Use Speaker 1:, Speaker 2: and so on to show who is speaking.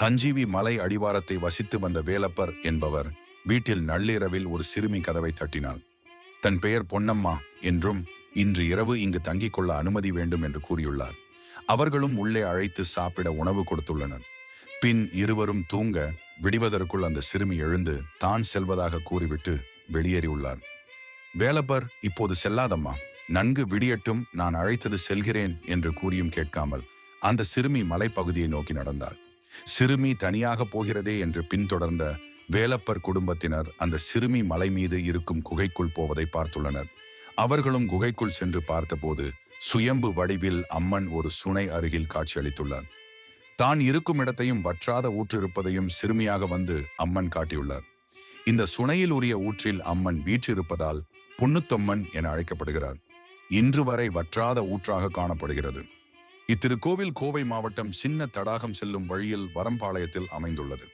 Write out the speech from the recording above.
Speaker 1: தஞ்சீவி மலை அடிவாரத்தை வசித்து வந்த வேலப்பர் என்பவர் வீட்டில் நள்ளிரவில் ஒரு சிறுமி கதவை தட்டினாள். தன் பெயர் பொன்னம்மா என்றும் இன்று இரவு இங்கு தங்கிக் கொள்ள அனுமதி வேண்டும் என்று கூறியுள்ளார். அவர்களும் உள்ளே அழைத்து சாப்பிட உணவு கொடுத்துள்ளனர். பின் இருவரும் தூங்க விடிவதற்குள் அந்த சிறுமி எழுந்து தான் செல்வதாக கூறிவிட்டு வெளியேறியுள்ளார். வேலப்பர் இப்போது செல்லாதம்மா. நன்கு விடியட்டும். நான் அழைத்தது செல்கிறேன் என்று கூறியும் கேட்காமல் அந்த சிறுமி மலைப்பகுதியை நோக்கி நடந்தாள். சிறுமி தனியாக போகிறதே என்று பின்தொடர்ந்த வேலப்பர் குடும்பத்தினர் அந்த சிறுமி மலை மீது இருக்கும் குகைக்குள் போவதை பார்த்துள்ளனர். அவர்களும் குகைக்குள் சென்று பார்த்தபோது சுயம்பு வடிவில் அம்மன் ஒரு சுனை அருகில் காட்சியளித்துள்ளார். தான் இருக்கும் இடத்தையும் வற்றாத ஊற்று இருப்பதையும் சிறுமியாக வந்து அம்மன் காட்டியுள்ளார். இந்த சுனையில் உரிய ஊற்றில் அம்மன் வீற்றிருப்பதால் புன்னுத்தொம்மன் என அழைக்கப்படுகிறார். இன்று வரை வற்றாத ஊற்றாக காணப்படுகிறது. இத்திருக்கோவில் கோவை மாவட்டம் சின்ன தடாகம் செல்லும் வழியில் வரம்பாளையத்தில் அமைந்துள்ளது.